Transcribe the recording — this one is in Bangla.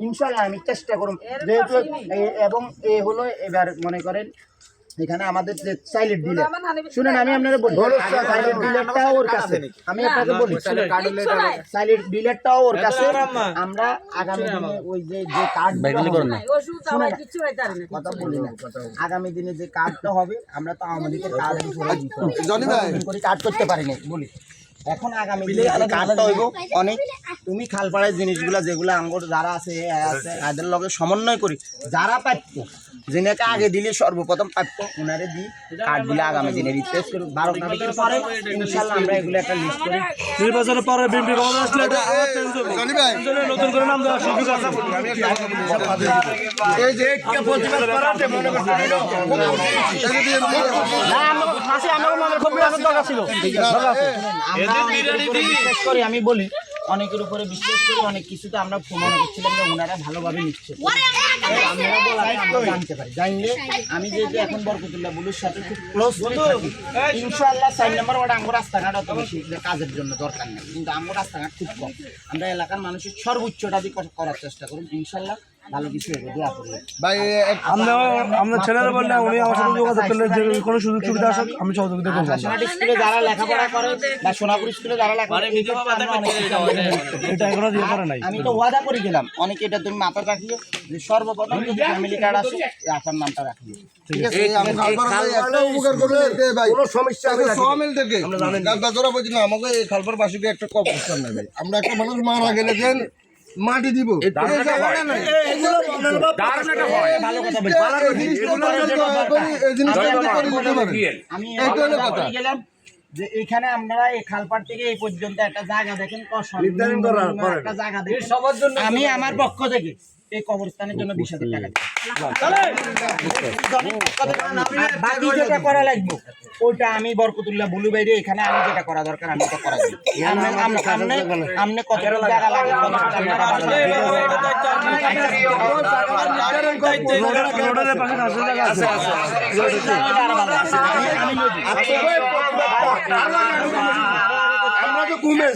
ইনশাল্লাহ আমি চেষ্টা করুন যেহেতু এবং এ হলো এবার মনে করেন এখানে আমাদের যে চাইলের ডিলার শুনেন আমি আপনারা বলি ডিলারটাও ওর কাছে। আমি আপনাকে বলি ডিলারটাও ওর কাছে আমরা আগামী দিনে ওই যে যে কার্ড কথা বলি না। আগামী দিনে যে কার্ডটা হবে আমরা তো কার্ড। করে কার্ড করতে পারি না বলি। এখন আগামী দিনে যে কার্ডটা হইব অনেক তুমি খালপাড়ার জিনিসগুলো যেগুলো আঙ্গুর যারা আছে আছে এদের লগে সমন্বয় করি। যারা পাচ্য যিনাকে আগে দিলে সর্বপ্রথম পাচ্য ওনারে দি কার্ড দিলে আগামী দিনে রিপ্লেস করি বারো তারিখের পরে ইনশাল্লাহ আমরা এগুলো একটা লিস্ট করি। নির্বাচনের পরে বিএনপি ক্ষমতা আসলে এটা আবার চেঞ্জ হবে জনি ভাই। নতুন করে নাম দেওয়ার সুযোগ আছে। এই যে প্রতিবাদ করাতে মনে করছি না আমার মনে খুব দরকার ছিল। অনেকের উপরে বিশ্বাস করি আমি বলি অনেকের উপরে বিশ্বাস করি অনেক কিছুতে আমরা মনে করছিলাম যে ওনারা ভালোভাবে নিচ্ছে। আমরা বলাতে আমরা জানতে পারি। জানলে আমি যেহেতু এখন বরকতুল্লাহ বুলুর সাথে খুব ক্লোজ থাকি। ইনশাআল্লাহ চার নম্বর ওটা আমার রাস্তাঘাট অত বেশি কাজের জন্য দরকার নেই। কিন্তু আমার রাস্তাঘাট খুব কম। আমরা এলাকার মানুষের সর্বোচ্চটা দিয়ে করার চেষ্টা করুন ইনশাআল্লাহ ভালো কিছু হবে দোয়া করি ভাই আমরা আমরা ছেলেরা বললে উনি আমার সাথে যোগাযোগ করলে যে কোনো সুযোগ সুবিধা আসুক আমি সহযোগিতা করব। সোনাটি স্কুলে যারা লেখাপড়া করে বা সোনাপুর স্কুলে যারা লেখাপড়া করে, এদের তো আমরা অনেক কিছু আমরা নিয়ে এটা এখনও দিয়ে করে নাই। আমি তো ওয়াদা করে গেলাম অনেকে এটা তুমি মাথা রাখিও যে সর্বপ্রথম যদি ফ্যামিলি কার্ড আসে আসার নামটা রাখিও। ঠিক আছে? আমি একটা উপকার করবে ভাই কোনো সমস্যা হবে সোয়ামিল থেকে। গাছরা বলছি না আমাকে এই খালপার বাসীকে একটা নেবে আমরা একটা মানুষ মারা গেলে দেন মাটি দিব। যে এখানে আপনারা এই খালপাড় থেকে এই পর্যন্ত একটা জায়গা দেখেন একটা জায়গা দেখেন। আমি আমার পক্ষ থেকে এই কবরস্থানের জন্য বিশ হাজার টাকা বাকি যেটা করা লাগবে ওইটা আমি বরকতুল্লাহ বুলু বাইরে এখানে আমি যেটা করা দরকার আমি এটা করা আমনে কত লাগে আমরা তো ঘুমে